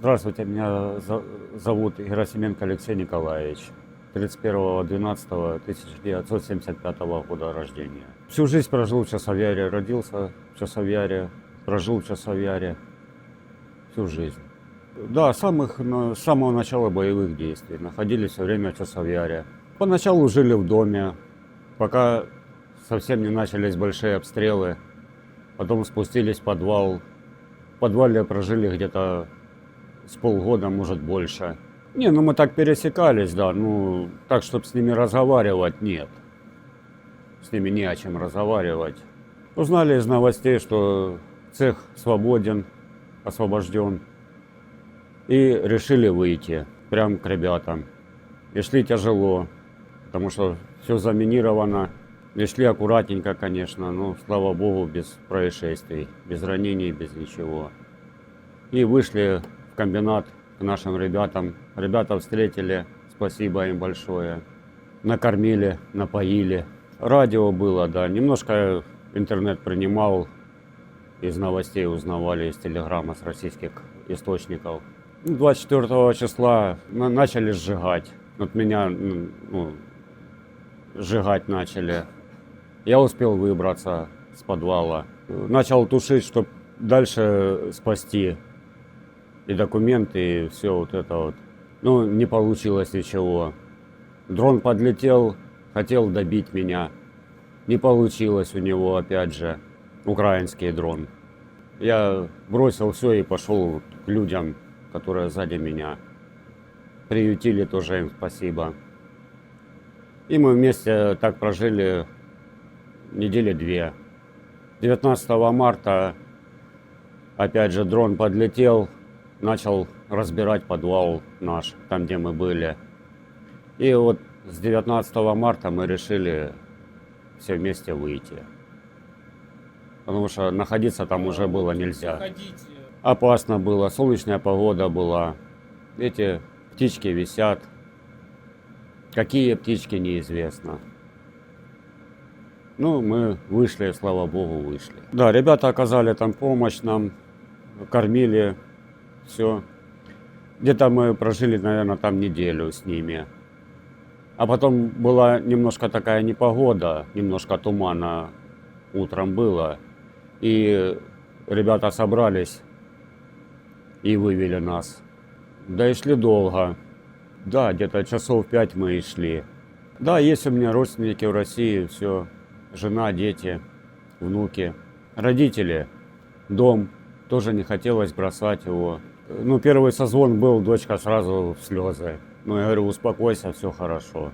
Здравствуйте, меня зовут Герасименко Алексей Николаевич. 31.12.1975 года рождения. Всю жизнь прожил в Часовяре, родился в Часовяре, прожил в Часовяре. Всю жизнь. Да, самых, с самого начала боевых действий. Находились все время в Часовяре. Поначалу жили в доме, пока совсем не начались большие обстрелы. Потом спустились в подвал. В подвале прожили где-то с полгода, может больше. Не, ну мы так пересекались, да, ну так, чтобы с ними разговаривать, нет. С ними не о чем разговаривать. Узнали из новостей, что цех свободен, освобожден. И решили выйти прям к ребятам. И шли тяжело, потому что все заминировано. И шли аккуратненько, конечно, но, слава богу, без происшествий, без ранений, без ничего. И вышли комбинат к нашим ребятам. Ребята встретили, спасибо им большое. Накормили, напоили. Радио было, да. Немножко интернет принимал. Из новостей узнавали, из телеграмма, с российских источников. Ну, 24 числа на- начали сжигать. Вот меня м, ну, сжигать начали. Я успел выбраться с подвала. Начал тушить, чтобы дальше спасти и документы, и все вот это вот. Ну, не получилось ничего. Дрон подлетел, хотел добить меня. Не получилось у него, опять же, украинский дрон. Я бросил все и пошел к людям, которые сзади меня. Приютили тоже им спасибо. И мы вместе так прожили недели две. 19 марта опять же дрон подлетел, начал разбирать подвал наш, там где мы были. И вот с 19 марта мы решили все вместе выйти. Потому что находиться там уже было нельзя. Опасно было, солнечная погода была. Эти птички висят. Какие птички, неизвестно. Ну, мы вышли, слава богу, вышли. Да, ребята оказали там помощь нам, кормили, все. Где-то мы прожили, наверное, там неделю с ними. А потом была немножко такая непогода, немножко тумана утром было. И ребята собрались и вывели нас. Да и шли долго. Да, где-то часов пять мы и шли. Да, есть у меня родственники в России, все. Жена, дети, внуки, родители, дом. Тоже не хотелось бросать его. Ну, первый созвон был, дочка сразу в слезы. Ну, я говорю, успокойся, все хорошо.